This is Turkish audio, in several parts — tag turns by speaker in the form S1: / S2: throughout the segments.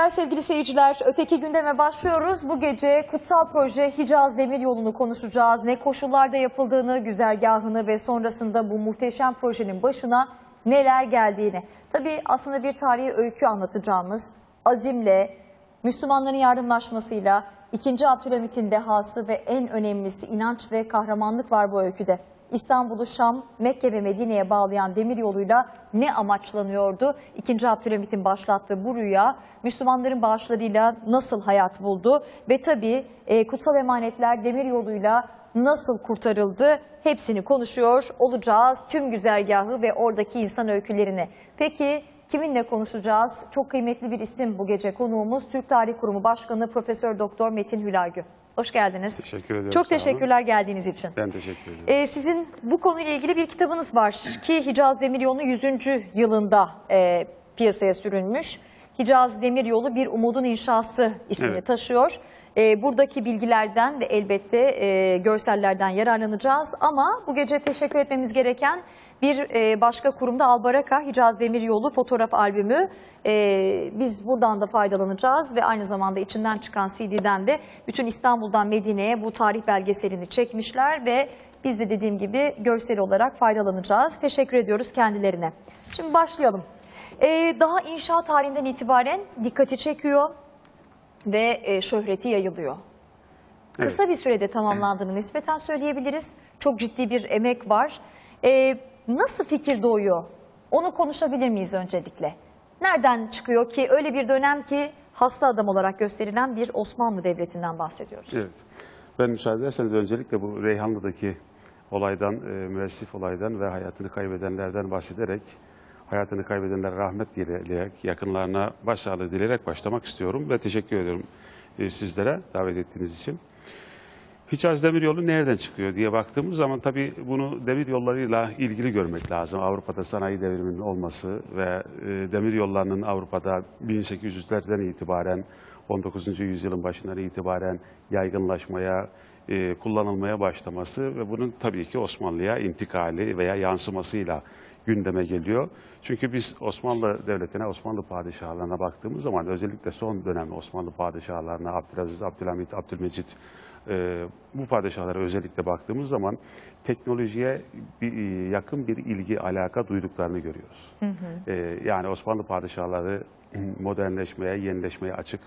S1: geceler sevgili seyirciler. Öteki gündeme başlıyoruz. Bu gece kutsal proje Hicaz Demiryolu'nu konuşacağız. Ne koşullarda yapıldığını, güzergahını ve sonrasında bu muhteşem projenin başına neler geldiğini. Tabii aslında bir tarihi öykü anlatacağımız azimle, Müslümanların yardımlaşmasıyla, 2. Abdülhamit'in dehası ve en önemlisi inanç ve kahramanlık var bu öyküde. İstanbul'u Şam, Mekke ve Medine'ye bağlayan demiryoluyla ne amaçlanıyordu? 2. Abdülhamit'in başlattığı bu rüya Müslümanların bağışlarıyla nasıl hayat buldu? Ve tabii e, kutsal emanetler demiryoluyla nasıl kurtarıldı? Hepsini konuşuyor olacağız. Tüm güzergahı ve oradaki insan öykülerini. Peki kiminle konuşacağız? Çok kıymetli bir isim bu gece konuğumuz. Türk Tarih Kurumu Başkanı Profesör Doktor Metin Hülagü. Hoş geldiniz.
S2: Teşekkür ederim,
S1: Çok teşekkürler geldiğiniz için.
S2: Ben teşekkür ederim.
S1: Ee, sizin bu konuyla ilgili bir kitabınız var ki Hicaz Demiryolu 100. yılında e, piyasaya sürülmüş. Hicaz Demiryolu bir umudun inşası ismini
S2: Evet.
S1: taşıyor. E, buradaki bilgilerden ve elbette e, görsellerden yararlanacağız. Ama bu gece teşekkür etmemiz gereken bir e, başka kurumda Albaraka Hicaz Demiryolu fotoğraf albümü. E, biz buradan da faydalanacağız ve aynı zamanda içinden çıkan CD'den de bütün İstanbul'dan Medine'ye bu tarih belgeselini çekmişler ve biz de dediğim gibi görsel olarak faydalanacağız. Teşekkür ediyoruz kendilerine. Şimdi başlayalım. E, daha inşaat tarihinden itibaren dikkati çekiyor ve e, şöhreti yayılıyor. Kısa bir sürede tamamlandığını nispeten söyleyebiliriz. Çok ciddi bir emek var. E, nasıl fikir doğuyor? Onu konuşabilir miyiz öncelikle? Nereden çıkıyor ki öyle bir dönem ki hasta adam olarak gösterilen bir Osmanlı Devleti'nden bahsediyoruz.
S2: Evet. Ben müsaade ederseniz öncelikle bu Reyhanlı'daki olaydan, e, müessif olaydan ve hayatını kaybedenlerden bahsederek, hayatını kaybedenlere rahmet dileyerek, yakınlarına başsağlığı dileyerek başlamak istiyorum ve teşekkür ediyorum e, sizlere davet ettiğiniz için. Hicaz Demiryolu nereden çıkıyor diye baktığımız zaman tabii bunu demir yollarıyla ilgili görmek lazım. Avrupa'da sanayi devriminin olması ve e, demir yollarının Avrupa'da 1800'lerden itibaren 19. yüzyılın başından itibaren yaygınlaşmaya, e, kullanılmaya başlaması ve bunun tabii ki Osmanlı'ya intikali veya yansımasıyla gündeme geliyor. Çünkü biz Osmanlı Devleti'ne, Osmanlı padişahlarına baktığımız zaman özellikle son dönem Osmanlı padişahlarına Abdülaziz, Abdülhamit, Abdülmecit e, bu padişahlara özellikle baktığımız zaman teknolojiye bir, e, yakın bir ilgi, alaka duyduklarını görüyoruz. E, yani Osmanlı padişahları modernleşmeye, yenileşmeye açık,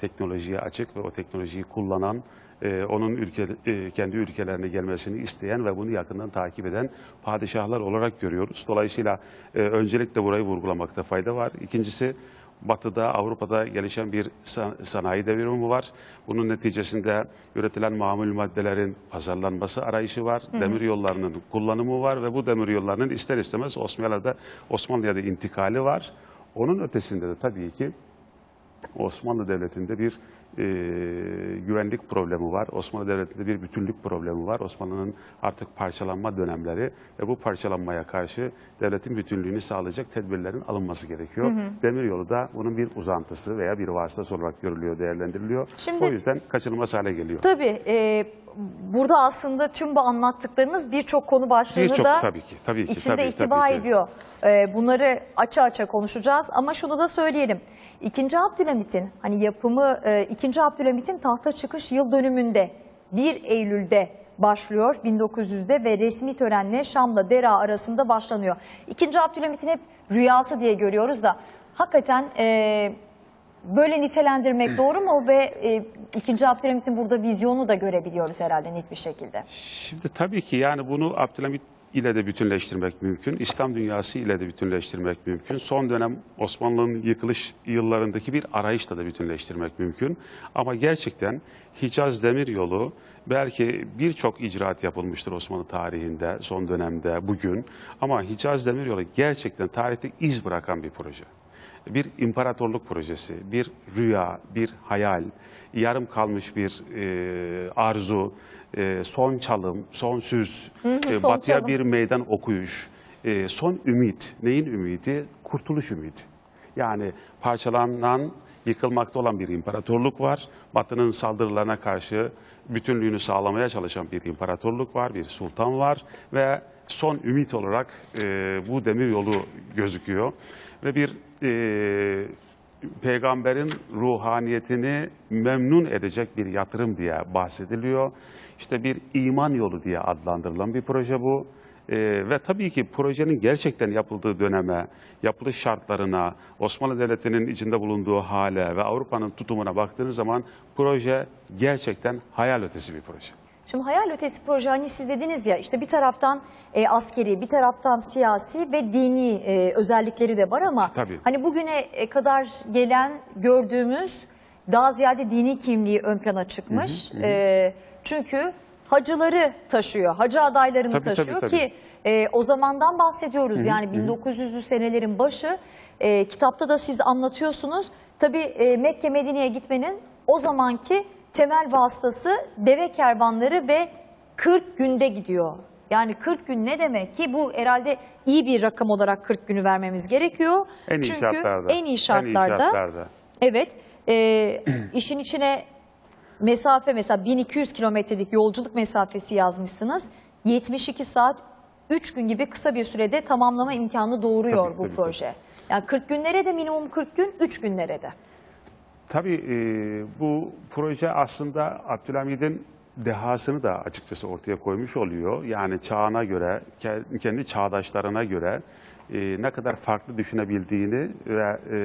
S2: teknolojiye açık ve o teknolojiyi kullanan, e, onun ülke, e, kendi ülkelerine gelmesini isteyen ve bunu yakından takip eden padişahlar olarak görüyoruz. Dolayısıyla e, öncelikle burayı vurgulamakta fayda var. İkincisi Batı'da, Avrupa'da gelişen bir san- sanayi devrimi var. Bunun neticesinde üretilen mamul maddelerin pazarlanması arayışı var. Demir yollarının kullanımı var ve bu demir yollarının ister istemez Osmanlı'da Osmanlı'ya da intikali var. Onun ötesinde de tabii ki Osmanlı Devleti'nde bir e, güvenlik problemi var. Osmanlı Devleti'nde bir bütünlük problemi var. Osmanlı'nın artık parçalanma dönemleri ve bu parçalanmaya karşı devletin bütünlüğünü sağlayacak tedbirlerin alınması gerekiyor. Demiryolu da bunun bir uzantısı veya bir vasıtası olarak görülüyor, değerlendiriliyor.
S1: Şimdi-
S2: o yüzden kaçınılmaz hale geliyor.
S1: Tabii e, burada aslında tüm bu anlattıklarınız birçok konu başlığını
S2: Birçok
S1: da
S2: tabii ki, tabii ki,
S1: içinde
S2: tabii,
S1: ihtiva
S2: tabii ki.
S1: ediyor. E, bunları açı açı konuşacağız ama şunu da söyleyelim. İkinci Abdülhamit'in hani yapımı e, İkinci Abdülhamit'in tahta çıkış yıl dönümünde 1 Eylül'de başlıyor 1900'de ve resmi törenle Şam'la Dera arasında başlanıyor. İkinci Abdülhamit'in hep rüyası diye görüyoruz da hakikaten e, Böyle nitelendirmek doğru mu ve e, ikinci Abdülhamit'in burada vizyonu da görebiliyoruz herhalde net bir şekilde.
S2: Şimdi tabii ki yani bunu Abdülhamit ile de bütünleştirmek mümkün. İslam dünyası ile de bütünleştirmek mümkün. Son dönem Osmanlı'nın yıkılış yıllarındaki bir arayışla da bütünleştirmek mümkün. Ama gerçekten Hicaz Demiryolu belki birçok icraat yapılmıştır Osmanlı tarihinde son dönemde bugün. Ama Hicaz Demiryolu gerçekten tarihte iz bırakan bir proje bir imparatorluk projesi, bir rüya, bir hayal, yarım kalmış bir e, arzu, e, son çalım, son süs, e,
S1: son
S2: batıya
S1: çalım.
S2: bir meydan okuyuş, e, son ümit. Neyin ümidi? Kurtuluş ümidi. Yani parçalanan, yıkılmakta olan bir imparatorluk var. Batı'nın saldırılarına karşı bütünlüğünü sağlamaya çalışan bir imparatorluk var, bir sultan var ve son ümit olarak e, bu demir yolu gözüküyor. Ve bir e, peygamberin ruhaniyetini memnun edecek bir yatırım diye bahsediliyor. İşte bir iman yolu diye adlandırılan bir proje bu. Ee, ve tabii ki projenin gerçekten yapıldığı döneme, yapılış şartlarına, Osmanlı Devleti'nin içinde bulunduğu hale ve Avrupa'nın tutumuna baktığınız zaman proje gerçekten hayal ötesi bir proje.
S1: Şimdi hayal ötesi proje hani siz dediniz ya işte bir taraftan e, askeri bir taraftan siyasi ve dini e, özellikleri de var ama
S2: Tabii.
S1: hani bugüne e, kadar gelen gördüğümüz daha ziyade dini kimliği ön plana çıkmış. E, çünkü hacıları taşıyor, hacı adaylarını
S2: Tabii, tabii,
S1: taşıyor
S2: tabii.
S1: ki e, o zamandan bahsediyoruz. Yani 1900'lü senelerin başı e, kitapta da siz anlatıyorsunuz. Tabii e, Mekke Medine'ye gitmenin o zamanki temel vasıtası deve kervanları ve 40 günde gidiyor. Yani 40 gün ne demek ki bu herhalde iyi bir rakam olarak 40 günü vermemiz gerekiyor.
S2: En iyi
S1: Çünkü
S2: şartlarda.
S1: en iyi şartlarda.
S2: şartlarda.
S1: Evet. e, işin içine mesafe mesela 1200 kilometrelik yolculuk mesafesi yazmışsınız. 72 saat 3 gün gibi kısa bir sürede tamamlama imkanı doğuruyor
S2: Tabii,
S1: bu
S2: tabii,
S1: proje. Yani 40 günlere de minimum 40 gün, 3 günlere de.
S2: Tabii e, bu proje aslında Abdülhamid'in dehasını da açıkçası ortaya koymuş oluyor. Yani çağına göre, ke- kendi çağdaşlarına göre e, ne kadar farklı düşünebildiğini ve e,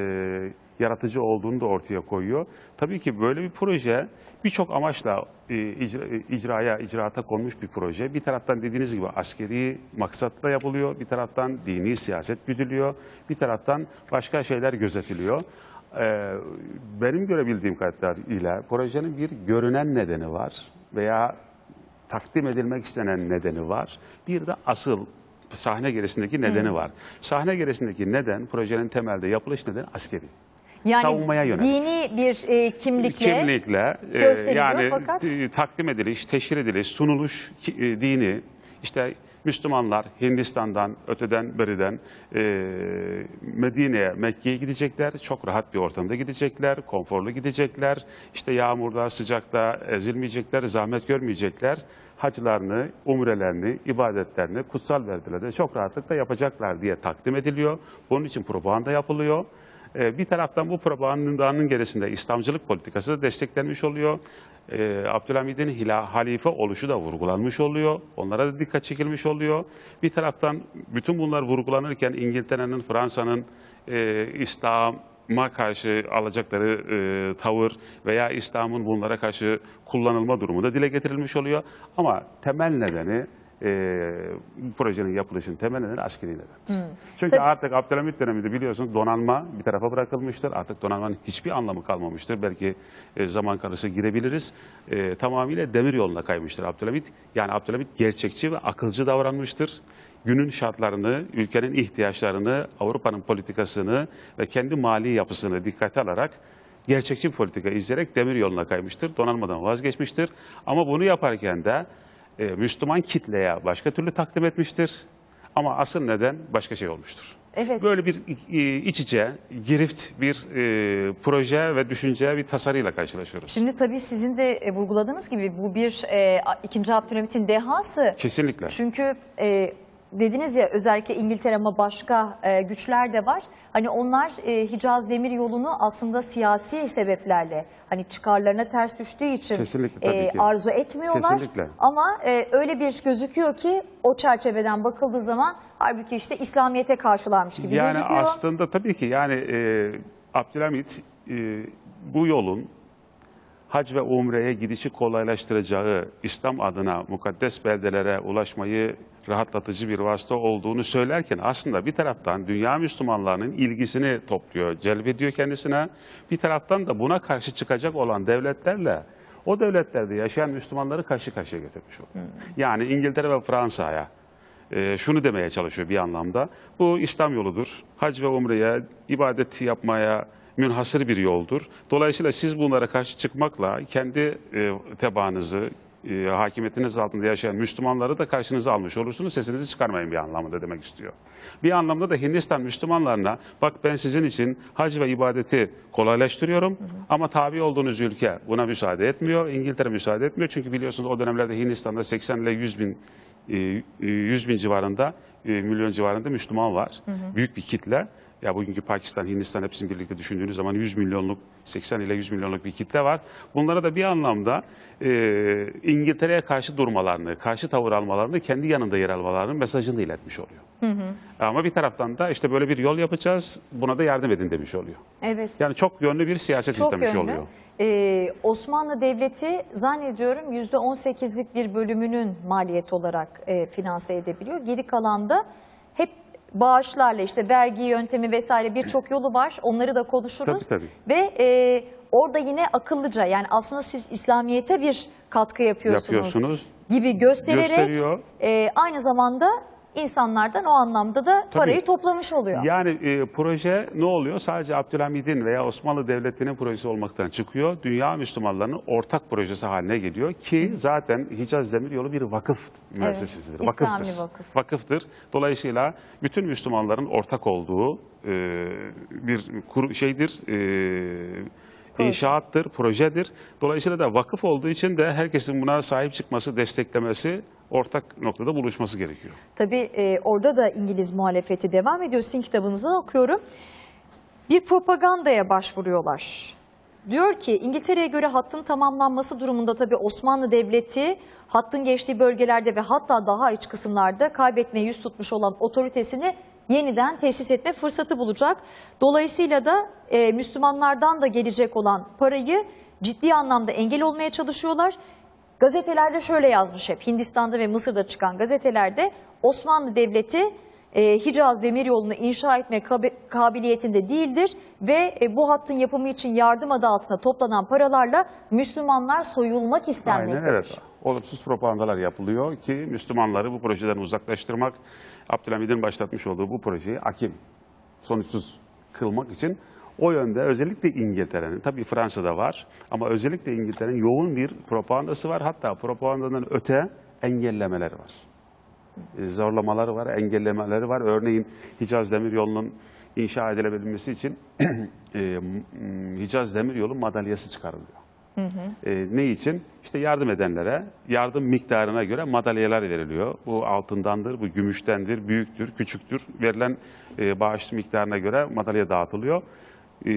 S2: yaratıcı olduğunu da ortaya koyuyor. Tabii ki böyle bir proje birçok amaçla e, icra- e, icraya, icraata konmuş bir proje. Bir taraftan dediğiniz gibi askeri maksatla yapılıyor, bir taraftan dini siyaset güdülüyor, bir taraftan başka şeyler gözetiliyor. Ee, benim görebildiğim kadarıyla projenin bir görünen nedeni var veya takdim edilmek istenen nedeni var. Bir de asıl sahne gerisindeki nedeni var. Sahne gerisindeki neden, projenin temelde yapılış nedeni askeri.
S1: Yani
S2: Savunmaya yönelik.
S1: dini bir e, kimlikle,
S2: Kimlikle e,
S1: gösteriliyor
S2: yani
S1: fakat-
S2: takdim ediliş, teşhir ediliş, sunuluş e, dini işte Müslümanlar Hindistan'dan, öteden beriden e, Medine'ye, Mekke'ye gidecekler. Çok rahat bir ortamda gidecekler, konforlu gidecekler. İşte yağmurda, sıcakta ezilmeyecekler, zahmet görmeyecekler. Hacılarını, umrelerini, ibadetlerini kutsal verdiler çok rahatlıkla yapacaklar diye takdim ediliyor. Bunun için propaganda yapılıyor. Ee, Bir taraftan bu propagandanın gerisinde İslamcılık politikası da desteklenmiş oluyor. Ee, Abdülhamid'in halife oluşu da vurgulanmış oluyor. Onlara da dikkat çekilmiş oluyor. Bir taraftan bütün bunlar vurgulanırken İngiltere'nin, Fransa'nın e, İslam'a karşı alacakları e, tavır veya İslam'ın bunlara karşı kullanılma durumu da dile getirilmiş oluyor. Ama temel nedeni e, projenin yapılışının temel nedeni askeri nedendir. Çünkü
S1: Tabii.
S2: artık Abdülhamit döneminde biliyorsunuz donanma bir tarafa bırakılmıştır. Artık donanmanın hiçbir anlamı kalmamıştır. Belki e, zaman karısı girebiliriz. E, tamamıyla demir yoluna kaymıştır Abdülhamit. Yani Abdülhamit gerçekçi ve akılcı davranmıştır. Günün şartlarını, ülkenin ihtiyaçlarını, Avrupa'nın politikasını ve kendi mali yapısını dikkate alarak gerçekçi politika izleyerek demir yoluna kaymıştır. Donanmadan vazgeçmiştir. Ama bunu yaparken de e, Müslüman kitleye başka türlü takdim etmiştir. Ama asıl neden başka şey olmuştur.
S1: Evet.
S2: Böyle bir e, iç içe, girift bir e, proje ve düşünce, bir tasarıyla karşılaşıyoruz.
S1: Şimdi tabii sizin de e, vurguladığınız gibi bu bir e, 2. Abdülhamit'in dehası.
S2: Kesinlikle.
S1: Çünkü e, dediniz ya özellikle İngiltere ama başka e, güçler de var. Hani onlar e, Hicaz Demir Yolu'nu aslında siyasi sebeplerle hani çıkarlarına ters düştüğü için
S2: Kesinlikle, tabii
S1: e,
S2: ki.
S1: arzu etmiyorlar.
S2: Kesinlikle.
S1: Ama e, öyle bir gözüküyor ki o çerçeveden bakıldığı zaman halbuki işte İslamiyet'e karşılarmış gibi
S2: Yani
S1: gözüküyor.
S2: aslında tabii ki yani e, Abdülhamit e, bu yolun hac ve umreye gidişi kolaylaştıracağı, İslam adına mukaddes beldelere ulaşmayı rahatlatıcı bir vasıta olduğunu söylerken aslında bir taraftan dünya Müslümanlarının ilgisini topluyor, celbediyor kendisine. Bir taraftan da buna karşı çıkacak olan devletlerle o devletlerde yaşayan Müslümanları karşı karşıya getirmiş oluyor. Yani İngiltere ve Fransa'ya e, şunu demeye çalışıyor bir anlamda. Bu İslam yoludur. Hac ve umreye, ibadet yapmaya münhasır bir yoldur. Dolayısıyla siz bunlara karşı çıkmakla kendi e, tebaanızı, e, hakimiyetiniz altında yaşayan Müslümanları da karşınıza almış olursunuz. Sesinizi çıkarmayın bir anlamda demek istiyor. Bir anlamda da Hindistan Müslümanlarına bak ben sizin için hac ve ibadeti kolaylaştırıyorum ama tabi olduğunuz ülke buna müsaade etmiyor. İngiltere müsaade etmiyor çünkü biliyorsunuz o dönemlerde Hindistan'da 80 ile 100 bin e, 100 bin civarında, e, milyon civarında Müslüman var. Büyük bir kitle. Ya bugünkü Pakistan, Hindistan hepsini birlikte düşündüğünüz zaman 100 milyonluk, 80 ile 100 milyonluk bir kitle var. Bunlara da bir anlamda e, İngiltere'ye karşı durmalarını, karşı tavır almalarını, kendi yanında yer almalarının mesajını iletmiş oluyor. Ama bir taraftan da işte böyle bir yol yapacağız, buna da yardım edin demiş oluyor.
S1: Evet.
S2: Yani çok yönlü bir siyaset
S1: Çok
S2: istemiş
S1: yönlü.
S2: oluyor.
S1: Ee, Osmanlı Devleti zannediyorum %18'lik bir bölümünün maliyet olarak e, finanse edebiliyor. Geri kalan da bağışlarla işte vergi yöntemi vesaire birçok yolu var. Onları da konuşuruz.
S2: Tabii,
S1: Ve e, orada yine akıllıca yani aslında siz İslamiyet'e bir katkı yapıyorsunuz,
S2: Yapıyorsunuz.
S1: gibi göstererek
S2: Gösteriyor.
S1: e, aynı zamanda insanlardan o anlamda da parayı toplamış oluyor.
S2: Yani e, proje ne oluyor? Sadece Abdülhamid'in veya Osmanlı Devleti'nin projesi olmaktan çıkıyor. Dünya Müslümanlarının ortak projesi haline geliyor ki zaten Hicaz Demiryolu bir vakıf müessesesidir.
S1: İslami
S2: Vakıftır.
S1: vakıf.
S2: Vakıftır. Dolayısıyla bütün Müslümanların ortak olduğu e, bir kuru, şeydir. E, İnşaattır, projedir. Dolayısıyla da vakıf olduğu için de herkesin buna sahip çıkması, desteklemesi, ortak noktada buluşması gerekiyor.
S1: Tabii e, orada da İngiliz muhalefeti devam ediyor. Sizin kitabınızda da okuyorum. Bir propagandaya başvuruyorlar. Diyor ki İngiltere'ye göre hattın tamamlanması durumunda tabii Osmanlı Devleti hattın geçtiği bölgelerde ve hatta daha iç kısımlarda kaybetmeye yüz tutmuş olan otoritesini yeniden tesis etme fırsatı bulacak. Dolayısıyla da e, Müslümanlardan da gelecek olan parayı ciddi anlamda engel olmaya çalışıyorlar. Gazetelerde şöyle yazmış hep Hindistan'da ve Mısır'da çıkan gazetelerde Osmanlı Devleti e, Hicaz Demiryolu'nu inşa etme kabi- kabiliyetinde değildir ve e, bu hattın yapımı için yardım adı altında toplanan paralarla Müslümanlar soyulmak
S2: Aynen
S1: istenmektedir.
S2: evet. Olumsuz propagandalar yapılıyor ki Müslümanları bu projeden uzaklaştırmak, Abdülhamid'in başlatmış olduğu bu projeyi akim, sonuçsuz kılmak için o yönde özellikle İngiltere'nin, tabii Fransa'da var ama özellikle İngiltere'nin yoğun bir propagandası var. Hatta propagandanın öte engellemeleri var. E, Zorlamaları var, engellemeleri var. Örneğin Hicaz Demiryolu'nun inşa edilebilmesi için e, Hicaz Demiryolu madalyası çıkarılıyor. E, ne için? İşte yardım edenlere yardım miktarına göre madalyalar veriliyor. Bu altındandır, bu gümüştendir, büyüktür, küçüktür. Verilen e, bağış miktarına göre madalya dağıtılıyor. E,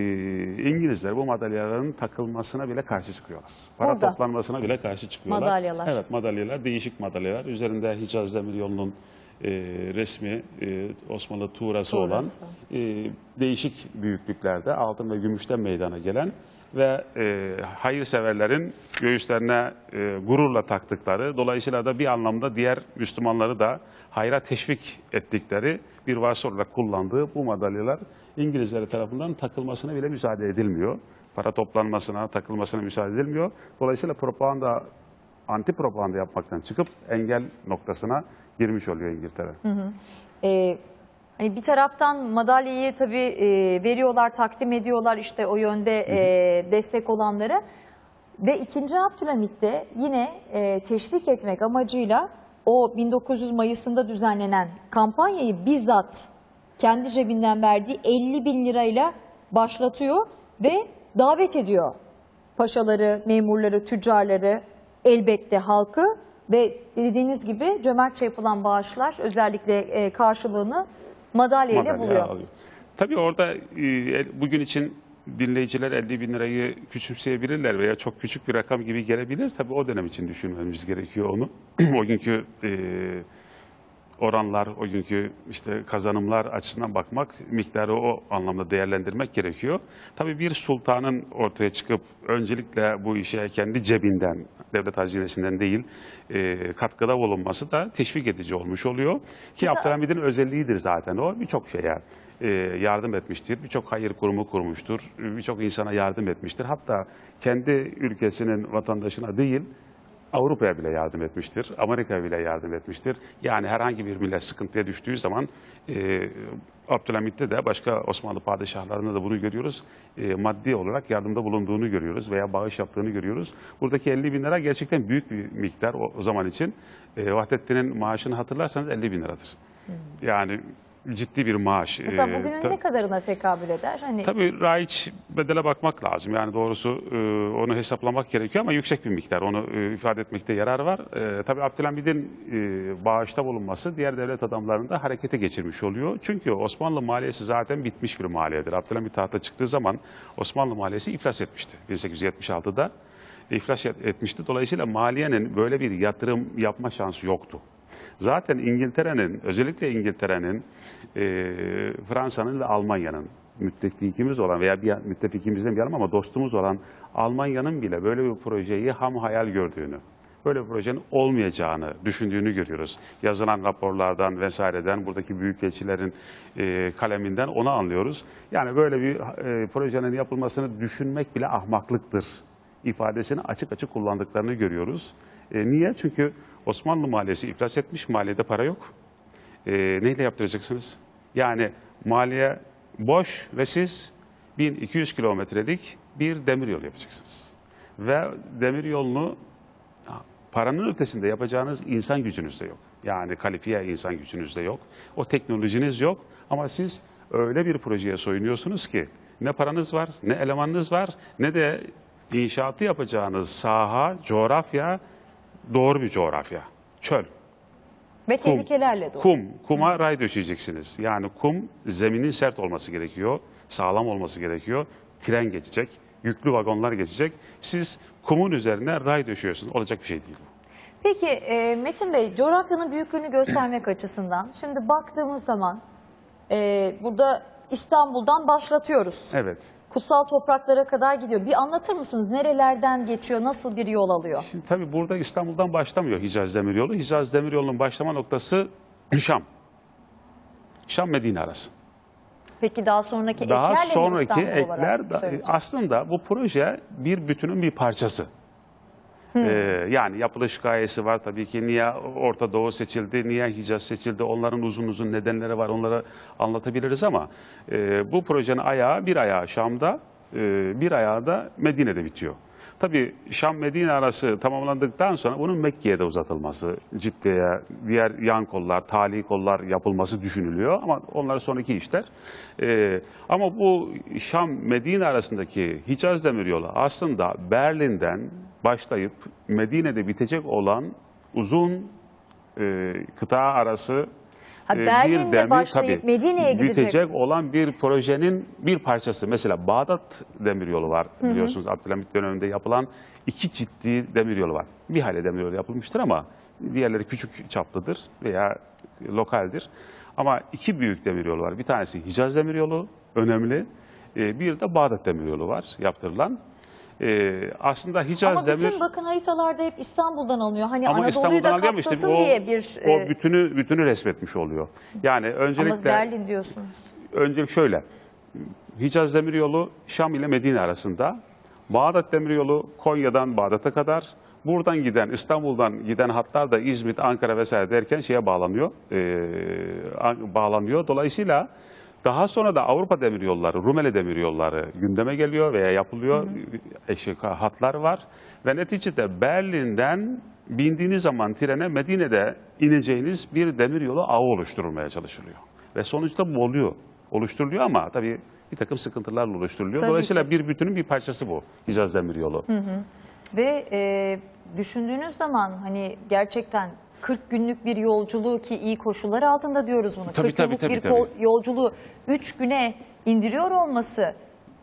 S2: İngilizler bu madalyaların takılmasına bile karşı çıkıyorlar. Para
S1: Burada.
S2: toplanmasına bile karşı çıkıyorlar.
S1: Madalyalar.
S2: Evet madalyalar, değişik madalyalar. Üzerinde Hicaz Demiryolu'nun e, resmi, e, Osmanlı tuğrası olan
S1: Tuğrası.
S2: e, değişik büyüklüklerde altın ve gümüşten meydana gelen ve e, hayırseverlerin göğüslerine e, gururla taktıkları, dolayısıyla da bir anlamda diğer Müslümanları da hayra teşvik ettikleri bir vasıta olarak kullandığı bu madalyalar İngilizler tarafından takılmasına bile müsaade edilmiyor. Para toplanmasına, takılmasına müsaade edilmiyor. Dolayısıyla propaganda, anti propaganda yapmaktan çıkıp engel noktasına girmiş oluyor İngiltere.
S1: Ee, hani bir taraftan madalyayı tabii e, veriyorlar, takdim ediyorlar işte o yönde e, destek olanlara. Ve 2. Abdülhamit de yine e, teşvik etmek amacıyla o 1900 Mayıs'ında düzenlenen kampanyayı bizzat kendi cebinden verdiği 50 bin lirayla başlatıyor ve davet ediyor paşaları, memurları, tüccarları, elbette halkı ve dediğiniz gibi cömertçe yapılan bağışlar özellikle e, karşılığını madalya ile
S2: madalya
S1: buluyor.
S2: alıyor. Tabii orada e, bugün için dinleyiciler 50 bin lirayı küçümseyebilirler veya çok küçük bir rakam gibi gelebilir. Tabii o dönem için düşünmemiz gerekiyor onu. o günkü e, oranlar, o günkü işte kazanımlar açısından bakmak, miktarı o anlamda değerlendirmek gerekiyor. Tabii bir sultanın ortaya çıkıp öncelikle bu işe kendi cebinden, devlet hazinesinden değil e, katkıda bulunması da teşvik edici olmuş oluyor. Ki
S1: Mesela-
S2: Abdülhamid'in özelliğidir zaten o. Birçok şeye e, yardım etmiştir. Birçok hayır kurumu kurmuştur. Birçok insana yardım etmiştir. Hatta kendi ülkesinin vatandaşına değil, Avrupa'ya bile yardım etmiştir. Amerika'ya bile yardım etmiştir. Yani herhangi bir millet sıkıntıya düştüğü zaman e, Abdülhamit'te de başka Osmanlı padişahlarında da bunu görüyoruz. E, maddi olarak yardımda bulunduğunu görüyoruz veya bağış yaptığını görüyoruz. Buradaki 50 bin lira gerçekten büyük bir miktar o, o zaman için. E, Vahdettin'in maaşını hatırlarsanız 50 bin liradır. Yani ciddi bir maaş.
S1: Mesela
S2: Ee,
S1: bugünün ne kadarına tekabül eder? Hani
S2: Tabii raiç bedele bakmak lazım. Yani doğrusu e, onu hesaplamak gerekiyor ama yüksek bir miktar. Onu e, ifade etmekte yarar var. E, tabii Abdülhamid'in e, bağışta bulunması diğer devlet adamlarını da harekete geçirmiş oluyor. Çünkü Osmanlı maliyesi zaten bitmiş bir maliyedir. Abdülhamid tahta çıktığı zaman Osmanlı maliyesi iflas etmişti 1876'da. iflas et- etmişti. Dolayısıyla maliyenin böyle bir yatırım yapma şansı yoktu. Zaten İngiltere'nin, özellikle İngiltere'nin, e, Fransa'nın ve Almanya'nın müttefikimiz olan veya bir müttefikimizden bir ama dostumuz olan Almanya'nın bile böyle bir projeyi ham hayal gördüğünü, böyle bir projenin olmayacağını düşündüğünü görüyoruz. Yazılan raporlardan vesaireden, buradaki büyükelçilerin e, kaleminden onu anlıyoruz. Yani böyle bir e, projenin yapılmasını düşünmek bile ahmaklıktır ifadesini açık açık kullandıklarını görüyoruz. E, niye? Çünkü Osmanlı maliyesi iflas etmiş, maliyede para yok. E, neyle yaptıracaksınız? Yani maliye boş ve siz 1200 kilometrelik bir demir yol yapacaksınız. Ve demir yolunu paranın ötesinde yapacağınız insan gücünüz de yok. Yani kalifiye insan gücünüz de yok. O teknolojiniz yok ama siz öyle bir projeye soyunuyorsunuz ki ne paranız var, ne elemanınız var, ne de inşaatı yapacağınız saha, coğrafya doğru bir coğrafya. Çöl.
S1: ve tehlikelerle dolu.
S2: Kum, kuma ray döşeyeceksiniz. Yani kum zeminin sert olması gerekiyor, sağlam olması gerekiyor. Tren geçecek, yüklü vagonlar geçecek. Siz kumun üzerine ray döşüyorsunuz. Olacak bir şey değil. bu.
S1: Peki e, Metin Bey, coğrafyanın büyüklüğünü göstermek açısından şimdi baktığımız zaman e, burada İstanbul'dan başlatıyoruz.
S2: Evet.
S1: Kutsal topraklara kadar gidiyor. Bir anlatır mısınız? Nerelerden geçiyor? Nasıl bir yol alıyor?
S2: Şimdi tabii burada İstanbul'dan başlamıyor Hicaz Demiryolu. Hicaz Demiryolu'nun başlama noktası Şam. Şam Medine arası.
S1: Peki daha sonraki
S2: Daha
S1: eklerle mi
S2: sonraki
S1: İstanbul
S2: ekler
S1: olarak
S2: da- aslında bu proje bir bütünün bir parçası. Ee, yani yapılış gayesi var tabii ki. Niye Orta Doğu seçildi, niye Hicaz seçildi, onların uzun uzun nedenleri var, onları anlatabiliriz ama e, bu projenin ayağı bir ayağı Şam'da, e, bir ayağı da Medine'de bitiyor. Tabii Şam-Medine arası tamamlandıktan sonra bunun Mekke'ye de uzatılması, Cidde'ye, diğer yan kollar, tali kollar yapılması düşünülüyor ama onlar sonraki işler. Ee, ama bu Şam-Medine arasındaki Hicaz Demiryolu aslında Berlin'den başlayıp Medine'de bitecek olan uzun e, kıta arası
S1: Ha,
S2: e,
S1: Berlin'de
S2: demir-
S1: başlayıp
S2: tabii,
S1: Medine'ye gidecek.
S2: bitecek olan bir projenin bir parçası. Mesela Bağdat Demiryolu var biliyorsunuz Abdülhamit döneminde yapılan iki ciddi demiryolu var. Bir hale demiryolu yapılmıştır ama diğerleri küçük çaplıdır veya lokaldir. Ama iki büyük demiryolu var. Bir tanesi Hicaz Demiryolu önemli. E, Bir de Bağdat Demiryolu var yaptırılan. E, aslında Hicaz
S1: Ama bütün
S2: Demir...
S1: bakın haritalarda hep İstanbul'dan alınıyor. Hani
S2: Ama
S1: Anadolu'yu da
S2: alıyor ama işte
S1: kapsasın
S2: o,
S1: diye bir...
S2: o
S1: e,
S2: bütünü bütünü resmetmiş oluyor. Yani
S1: ama
S2: öncelikle
S1: Berlin diyorsunuz.
S2: öncelik şöyle. Hicaz Demiryolu Şam ile Medine arasında. Bağdat Demiryolu Konya'dan Bağdat'a kadar. Buradan giden, İstanbul'dan giden hatlar da İzmit, Ankara vesaire derken şeye bağlanıyor. an- bağlanıyor. Dolayısıyla daha sonra da Avrupa demiryolları, Rumeli demiryolları gündeme geliyor veya yapılıyor. Eşek hatlar var. Ve neticede Berlin'den bindiğiniz zaman trene Medine'de ineceğiniz bir demiryolu ağı oluşturulmaya çalışılıyor. Ve sonuçta bu oluyor. Oluşturuluyor ama tabii bir takım sıkıntılarla oluşturuluyor.
S1: Tabii
S2: Dolayısıyla
S1: ki.
S2: bir bütünün bir parçası bu Hicaz Demiryolu.
S1: Ve e, düşündüğünüz zaman hani gerçekten 40 günlük bir yolculuğu ki iyi koşullar altında diyoruz bunu.
S2: Tabii,
S1: 40
S2: tabii,
S1: günlük
S2: tabii,
S1: bir
S2: tabii.
S1: yolculuğu 3 güne indiriyor olması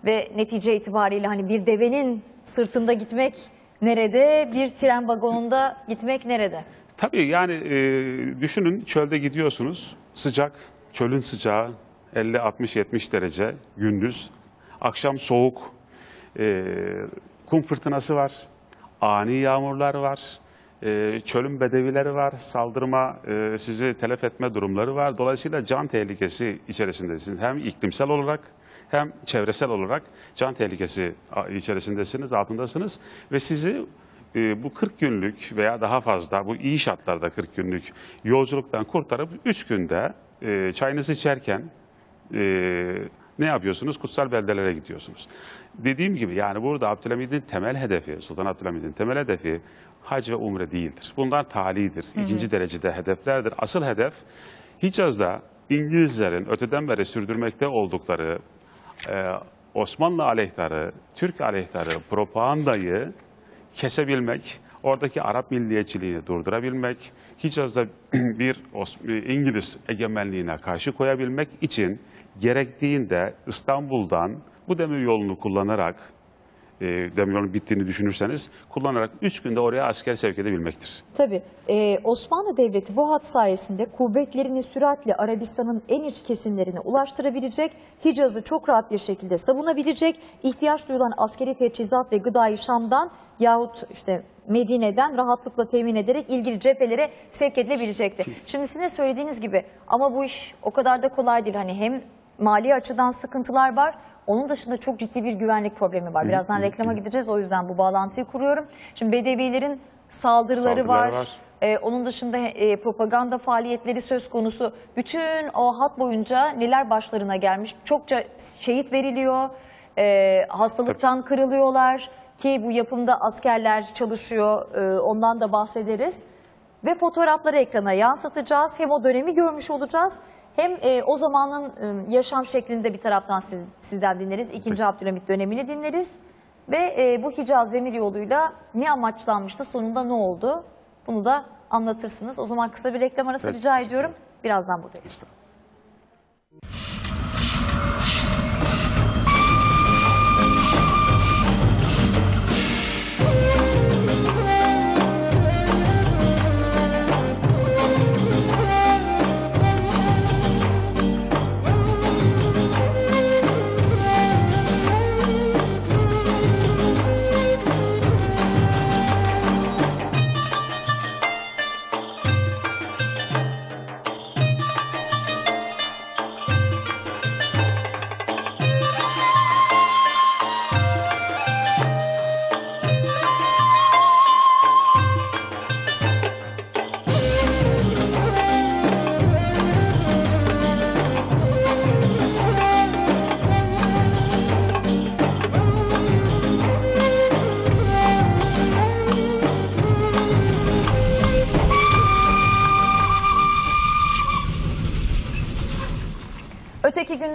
S1: ve netice itibariyle hani bir devenin sırtında gitmek nerede, bir tren vagonunda gitmek nerede?
S2: Tabii yani e, düşünün çölde gidiyorsunuz. Sıcak, çölün sıcağı 50, 60, 70 derece gündüz. Akşam soğuk, e, kum fırtınası var, ani yağmurlar var. E, çölün bedevileri var, saldırma, e, sizi telef etme durumları var. Dolayısıyla can tehlikesi içerisindesiniz. Hem iklimsel olarak hem çevresel olarak can tehlikesi içerisindesiniz, altındasınız. Ve sizi e, bu 40 günlük veya daha fazla bu iyi şartlarda 40 günlük yolculuktan kurtarıp 3 günde e, çayınızı içerken ne yapıyorsunuz? Kutsal beldelere gidiyorsunuz. Dediğim gibi yani burada Abdülhamid'in temel hedefi, Sultan Abdülhamid'in temel hedefi hac ve umre değildir. Bunlar talidir. ikinci derecede hedeflerdir. Asıl hedef Hicaz'da İngilizlerin öteden beri sürdürmekte oldukları e, Osmanlı aleyhtarı, Türk aleyhtarı propagandayı kesebilmek, oradaki Arap milliyetçiliğini durdurabilmek, Hicaz'da bir İngiliz egemenliğine karşı koyabilmek için gerektiğinde İstanbul'dan bu demir yolunu kullanarak, e, demir yolunun bittiğini düşünürseniz, kullanarak üç günde oraya asker sevk edebilmektir.
S1: Tabii e, Osmanlı Devleti bu hat sayesinde kuvvetlerini süratle Arabistan'ın en iç kesimlerine ulaştırabilecek, Hicaz'ı çok rahat bir şekilde savunabilecek, ihtiyaç duyulan askeri teçhizat ve gıdayı Şam'dan yahut işte Medine'den rahatlıkla temin ederek ilgili cephelere sevk edilebilecekti. Şimdi sizin söylediğiniz gibi ama bu iş o kadar da kolay değil. Hani hem mali açıdan sıkıntılar var, onun dışında çok ciddi bir güvenlik problemi var. Birazdan reklama gideceğiz o yüzden bu bağlantıyı kuruyorum. Şimdi Bedevilerin saldırıları,
S2: Saldırıları
S1: var.
S2: var.
S1: Ee, onun dışında e, propaganda faaliyetleri söz konusu. Bütün o hat boyunca neler başlarına gelmiş. Çokça şehit veriliyor. Ee, hastalıktan kırılıyorlar. Ki bu yapımda askerler çalışıyor. Ee, ondan da bahsederiz. Ve fotoğrafları ekrana yansıtacağız. Hem o dönemi görmüş olacağız. Hem e, o zamanın e, yaşam şeklinde bir taraftan siz- sizden dinleriz. İkinci Abdülhamit dönemini dinleriz. Ve e, bu Hicaz Demir Yolu'yla ne amaçlanmıştı, sonunda ne oldu? Bunu da anlatırsınız. O zaman kısa bir reklam arası
S2: Evet.
S1: rica ediyorum. Birazdan buradayız.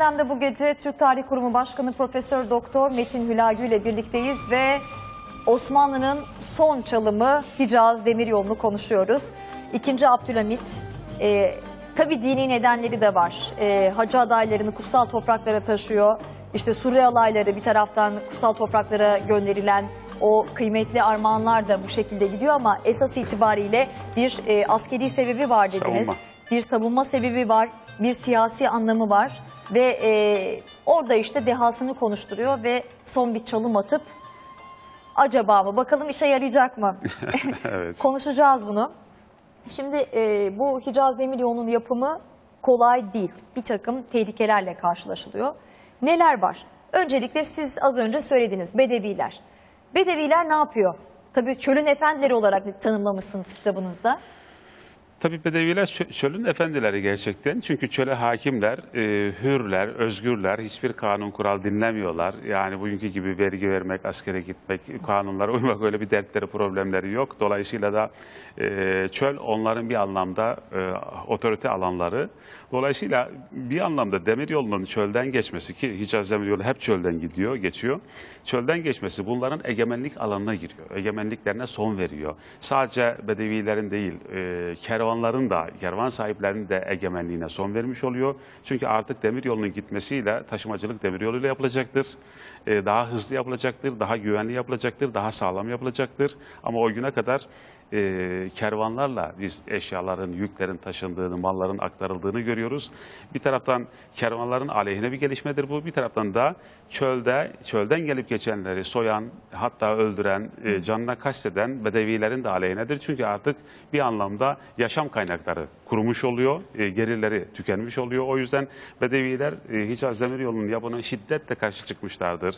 S1: Gündemde bu gece Türk Tarih Kurumu Başkanı Profesör Doktor Metin Hülagü ile birlikteyiz ve Osmanlı'nın son çalımı Hicaz Demiryolu'nu konuşuyoruz. İkinci Abdülhamit, e, tabii dini nedenleri de var. E, hacı adaylarını kutsal topraklara taşıyor. İşte Suriye alayları bir taraftan kutsal topraklara gönderilen o kıymetli armağanlar da bu şekilde gidiyor ama esas itibariyle bir e, askeri sebebi var dediniz
S2: Savunma.
S1: bir savunma sebebi var, bir siyasi anlamı var ve e, orada işte dehasını konuşturuyor ve son bir çalım atıp acaba mı bakalım işe yarayacak mı?
S2: evet.
S1: Konuşacağız bunu. Şimdi e, bu Hicaz Demiryolu'nun yapımı kolay değil. Bir takım tehlikelerle karşılaşılıyor. Neler var? Öncelikle siz az önce söylediniz Bedeviler. Bedeviler ne yapıyor? Tabii çölün efendileri olarak tanımlamışsınız kitabınızda.
S2: Tabii Bedeviler çö- çölün efendileri gerçekten. Çünkü çöle hakimler, e, hürler, özgürler, hiçbir kanun kural dinlemiyorlar. Yani bugünkü gibi vergi vermek, askere gitmek, kanunlara uymak öyle bir dertleri, problemleri yok. Dolayısıyla da e, çöl onların bir anlamda e, otorite alanları. Dolayısıyla bir anlamda demiryolunun çölden geçmesi ki Hicaz demiryolu hep çölden gidiyor, geçiyor. Çölden geçmesi bunların egemenlik alanına giriyor. Egemenliklerine son veriyor. Sadece Bedevilerin değil, e, kervanların da, kervan sahiplerinin de egemenliğine son vermiş oluyor. Çünkü artık demiryolunun gitmesiyle taşımacılık demiryoluyla yapılacaktır. E, daha hızlı yapılacaktır, daha güvenli yapılacaktır, daha sağlam yapılacaktır. Ama o güne kadar e, kervanlarla biz eşyaların, yüklerin taşındığını, malların aktarıldığını görüyoruz. Bir taraftan kervanların aleyhine bir gelişmedir bu. Bir taraftan da çölde, çölden gelip geçenleri soyan, hatta öldüren, e, canına kasteden bedevilerin de aleyhinedir. Çünkü artık bir anlamda yaşam kaynakları kurumuş oluyor, e, gelirleri tükenmiş oluyor. O yüzden bedeviler e, Hicaz Demiryolu'nun yapına şiddetle karşı çıkmışlardır.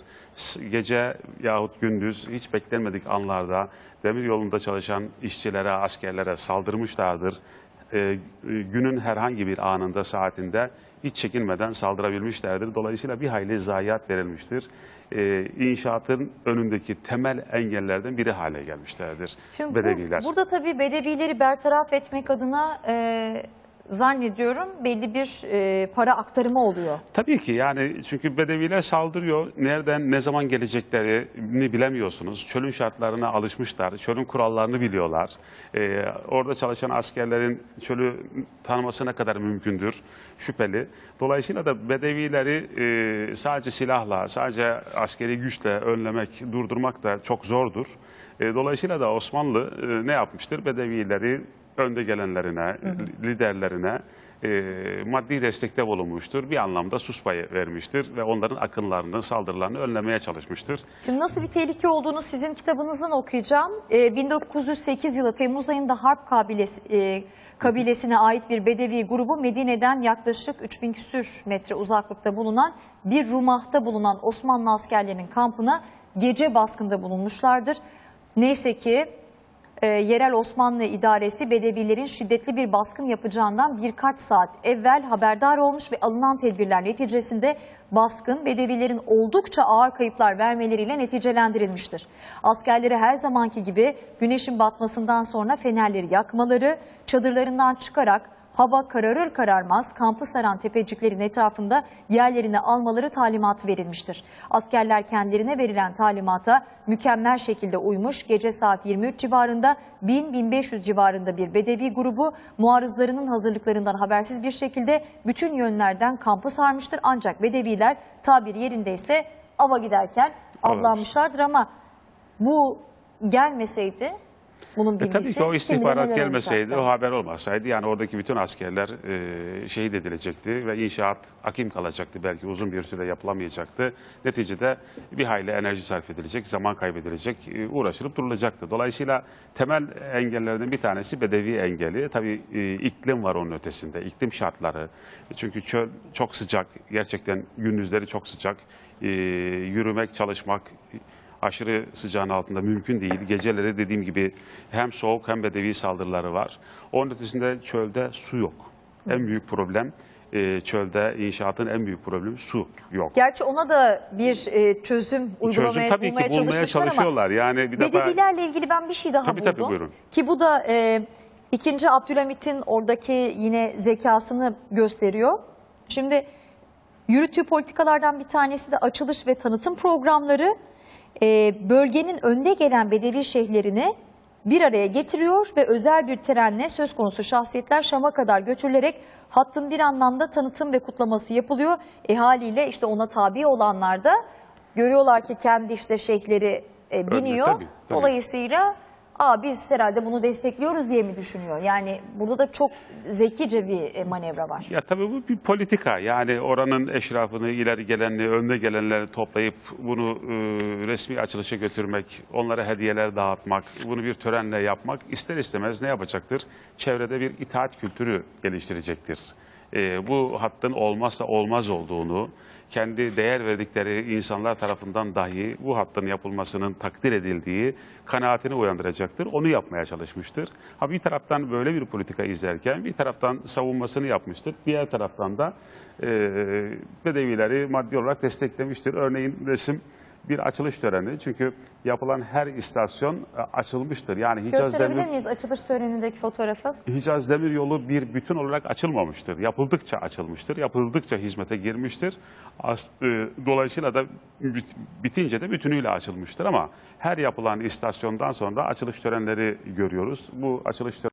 S2: Gece yahut gündüz hiç beklenmedik anlarda demir yolunda çalışan işçilere, askerlere saldırmışlardır. Ee, günün herhangi bir anında, saatinde hiç çekinmeden saldırabilmişlerdir. Dolayısıyla bir hayli zayiat verilmiştir. Ee, inşaatın önündeki temel engellerden biri hale gelmişlerdir
S1: Şimdi bu-
S2: Bedeviler.
S1: burada tabii Bedevileri bertaraf etmek adına e, zannediyorum belli bir e, para aktarımı oluyor.
S2: Tabii ki yani çünkü Bedeviler saldırıyor. Nereden ne zaman geleceklerini bilemiyorsunuz. Çölün şartlarına alışmışlar. Çölün kurallarını biliyorlar. Ee, orada çalışan askerlerin çölü tanıması ne kadar mümkündür şüpheli. Dolayısıyla da Bedevileri e, sadece silahla, sadece askeri güçle önlemek, durdurmak da çok zordur. E, dolayısıyla da Osmanlı e, ne yapmıştır? Bedevileri önde gelenlerine, liderlerine e, maddi destekte bulunmuştur. Bir anlamda sus payı vermiştir ve onların akınlarını, saldırılarını önlemeye çalışmıştır.
S1: Şimdi nasıl bir tehlike olduğunu sizin kitabınızdan okuyacağım. Ee, 1908 yılı Temmuz ayında Harp kabilesi, e, kabilesine ait bir Bedevi grubu Medine'den yaklaşık 3000 küsür metre uzaklıkta bulunan bir rumahta bulunan Osmanlı askerlerinin kampına gece baskında bulunmuşlardır. Neyse ki e, yerel Osmanlı idaresi Bedevilerin şiddetli bir baskın yapacağından birkaç saat evvel haberdar olmuş ve alınan tedbirler neticesinde baskın Bedevilerin oldukça ağır kayıplar vermeleriyle neticelendirilmiştir. Askerleri her zamanki gibi güneşin batmasından sonra fenerleri yakmaları, çadırlarından çıkarak hava kararır kararmaz kampı saran tepeciklerin etrafında yerlerini almaları talimatı verilmiştir. Askerler kendilerine verilen talimata mükemmel şekilde uymuş. Gece saat 23 civarında 1000-1500 civarında bir bedevi grubu muarızlarının hazırlıklarından habersiz bir şekilde bütün yönlerden kampı sarmıştır. Ancak bedeviler tabiri yerindeyse ava giderken avlanmışlardır ama bu gelmeseydi bunun
S2: E
S1: bilgisi
S2: tabii ki o istihbarat gelmeseydi,
S1: olacaktı.
S2: o haber olmasaydı yani oradaki bütün askerler e, şehit edilecekti ve inşaat akim kalacaktı. Belki uzun bir süre yapılamayacaktı. Neticede bir hayli enerji sarf edilecek, zaman kaybedilecek, e, uğraşılıp durulacaktı. Dolayısıyla temel engellerden bir tanesi bedevi engeli. Tabii e, iklim var onun ötesinde, iklim şartları. Çünkü çöl çok sıcak, gerçekten gündüzleri çok sıcak. E, yürümek, çalışmak, aşırı sıcağın altında mümkün değil. Geceleri dediğim gibi hem soğuk hem bedevi saldırıları var. Onun ötesinde çölde su yok. En büyük problem e, çölde inşaatın en büyük problemi su yok.
S1: Gerçi ona da bir e, çözüm uygulamaya
S2: Çözüm tabii
S1: bulmaya
S2: ki bulmaya
S1: çalışmışlar ama
S2: çalışıyorlar. Yani bir defa
S1: Bedevilerle ilgili ben bir şey daha
S2: Tabii,
S1: buldum.
S2: tabii, buyurun.
S1: Ki bu da e, ikinci Abdülhamit'in oradaki yine zekasını gösteriyor. Şimdi yürüttüğü politikalardan bir tanesi de açılış ve tanıtım programları. E, bölgenin önde gelen Bedevi şeyhlerini bir araya getiriyor ve özel bir trenle söz konusu şahsiyetler Şam'a kadar götürülerek hattın bir anlamda tanıtım ve kutlaması yapılıyor. E haliyle işte ona tabi olanlar da görüyorlar ki kendi işte şeyhleri e, biniyor.
S2: tabii, tabii.
S1: Dolayısıyla Aa, biz herhalde bunu destekliyoruz diye mi düşünüyor? Yani burada da çok zekice bir e, manevra var.
S2: Ya tabii bu bir politika. Yani oranın eşrafını, ileri gelenleri, önde gelenleri toplayıp bunu e, resmi açılışa götürmek, onlara hediyeler dağıtmak, bunu bir törenle yapmak ister istemez ne yapacaktır? Çevrede bir itaat kültürü geliştirecektir. E, bu hattın olmazsa olmaz olduğunu, kendi değer verdikleri insanlar tarafından dahi bu hattın yapılmasının takdir edildiği kanaatini uyandıracaktır. Onu yapmaya çalışmıştır. Ha bir taraftan böyle bir politika izlerken bir taraftan savunmasını yapmıştır. Diğer taraftan da e, Bedevileri maddi olarak desteklemiştir. Örneğin resim bir açılış töreni. Çünkü yapılan her istasyon e, açılmıştır. Yani Hicaz
S1: Gösterebilir
S2: Demir,
S1: miyiz açılış törenindeki fotoğrafı?
S2: Hicaz Demir Yolu bir bütün olarak açılmamıştır. Yapıldıkça açılmıştır. Yapıldıkça hizmete girmiştir. E, Dolayısıyla da bit- bitince de bütünüyle açılmıştır ama her yapılan istasyondan sonra açılış törenleri görüyoruz. Bu açılış